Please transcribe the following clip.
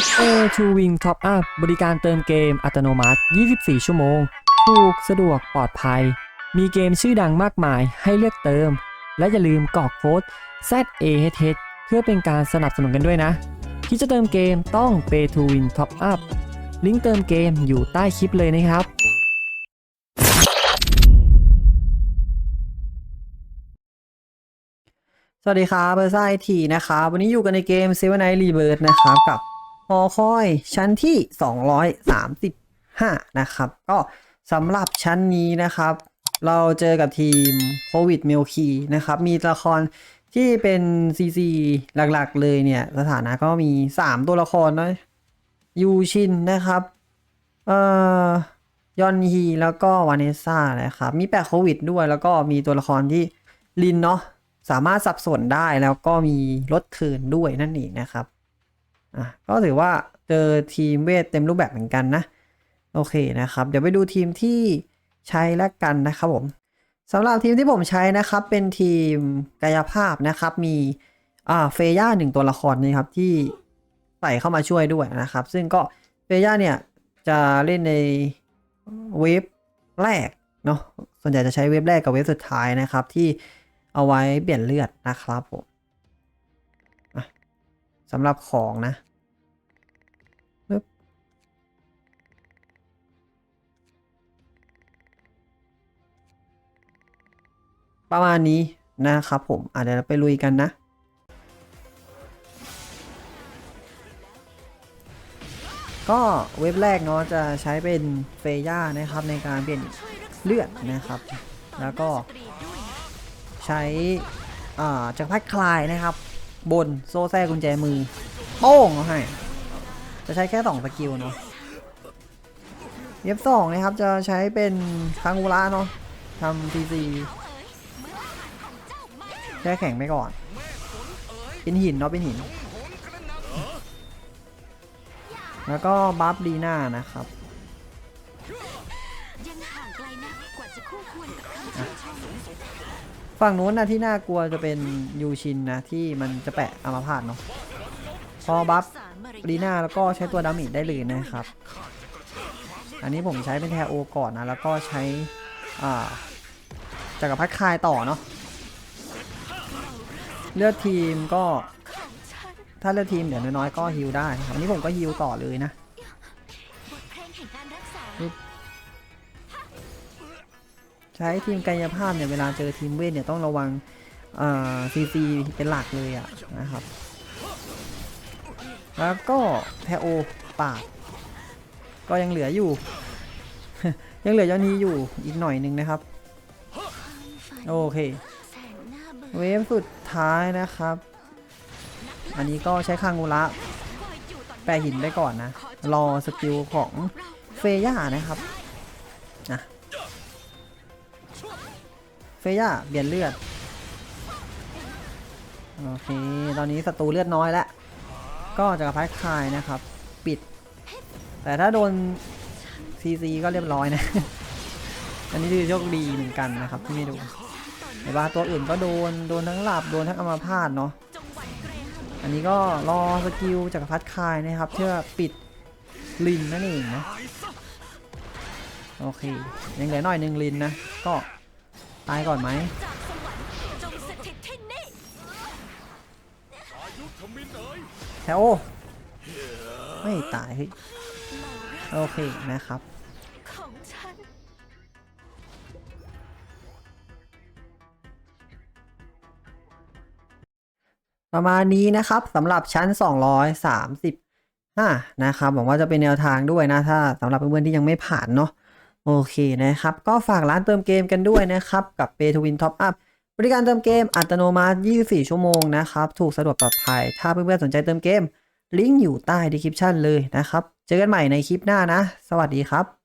A2 Wing Top Up บริการเติมเกมอัตโนมัติ 24 ชั่วโมง ถูก สะดวก ปลอดภัย มีเกมชื่อดังมากมายให้เลือกเติม และอย่าลืมกรอกโค้ด ZAHH เพื่อเป็นการสนับสนุนกันด้วยนะ ที่จะเติมเกมต้อง Pay to Win Top Up ลิงก์เติมเกมอยู่ใต้คลิปเลยนะครับสวัสดีครับเบอร์ซ่าไอทีนะครับ วันนี้อยู่กันในเกม Seven Night Rebirth นะครับ กับ หอคอยชั้นที่ 235 นะครับ ก็สำหรับชั้นนี้นะครับ เราเจอกับทีมโควิดเมลคีนะครับ มีละครที่เป็น CC หลักๆ เลยเนี่ย สถานะก็มี 3 ตัวละครนะยูชินนะครับเอ่อยอนฮีแล้วก็วานเนซ่านะครับ มีแปะโควิดด้วยแล้วก็มีตัวละครที่ลินเนาะสามารถสับสนได้แล้วก็มีลดคืนด้วยนั่นเองนะครับ อะก็ถือว่าเจอทีมเวทเต็มรูปแบบเหมือนกันนะ โอเคนะครับ เดี๋ยวไปดูทีมที่ใช้แล้วกันนะครับผมสำหรับทีมที่ผมใช้นะครับเป็นทีมกายภาพนะครับมีอ่าเฟย่าหนึ่งตัวละครนะครับที่ใส่เข้ามาช่วยด้วยนะครับ ซึ่งก็เฟย่าเนี่ยจะเล่นในเวฟแรกเนาะส่วนใหญ่จะใช้เวฟแรกกับเวฟสุดท้ายนะครับที่เอาไว้เปลี่ยนเลือดนะครับผม สำหรับของนะปึ๊บประมาณนี้นะครับผมอะเดี๋ยวเราไปลุยกันนะก็เว็บแรกเนาะจะใช้เป็นเฟย่านะครับในการเปลี่ยนเลือดนะครับ แล้วก็ใช้อ่าจักรพรรดิคลายนะครับ บนโซ่แท้กุญแจมือ โป้งเอาให้ จะใช้แค่สองสกิลเนาะเย็บสองนะครับ จะใช้เป็นคางูระเนาะทำทีซีแค่แข็งไปก่อน เป็นหินเนาะเป็นหิน แล้วก็บัฟดีน่านะครับ ฝั่งนู้นนะที่น่ากลัวจะเป็นยูชินนะที่มันจะแปะอมาพาตเนาะพอบัฟลีน่าแล้วก็ใช้ตัวดามิได้เลยนะครับ อันนี้ผมใช้เป็นแทโอก่อนนะ แล้วก็ใช้อ่าจักรพรรดิคายต่อเนาะเลือดทีมก็ ถ้าเลือดทีมเดี๋ยวน้อยๆก็ฮิลได้ครับอันนี้ผมก็ฮิลต่อเลยนะ ใช้ทีมกายภาพเนี่ยเวลาเจอทีมเวทเนี่ยต้องระวังซีซีเป็นหลักเลยอะนะครับ แล้วก็แทโอปาดก็ยังเหลืออยู่ ยังเหลือยอนี้อยู่อีกหน่อยหนึงนะครับ โอเค เวฟสุดท้ายนะครับ อันนี้ก็ใช้คางูระแปรหินไปก่อนนะ รอสกิลของเฟย่านะครับนะ เฟย่าเปลี่ยนเลือด โอเค ตอนนี้ศัตรูเลือดน้อยแล้ว ก็จะกระพายคายนะครับ ปิด แต่ถ้าโดนซีซีก็เรียบร้อยนะ อันนี้คือโชคดีเหมือนกันนะครับที่ไม่โดนแต่ว่าตัวอื่นก็โดน โดนทั้งหลับ โดนทั้งอัมาพาตเนาะ อันนี้ก็รอสกิลจักรพรรดิคายนะครับ เพื่อปิดลินนั่นเองนะ โอเค ยังเหลือหน่อยหนึ่งลินนะ ก็ ตายก่อนไหมจากสวรรค์จงสถิตที่นี่แถวไม่ตายโอเคนะครับประมาณนี้นะครับสำหรับชั้น 235 นะครับหวังว่าจะเป็นแนวทางด้วยนะ ถ้าสำหรับเพื่อนๆที่ยังไม่ผ่านเนาะ โอเคนะครับ ก็ฝากร้านเติมเกมกันด้วยนะครับ กับ Pay to Win Top Up บริการเติมเกมอัตโนมัติ 24 ชั่วโมงนะครับ ถูกสะดวกปลอดภัย ถ้าเพื่อนๆสนใจเติมเกม ลิงก์อยู่ใต้ดีคริปชันเลยนะครับ เจอกันใหม่ในคลิปหน้านะ สวัสดีครับ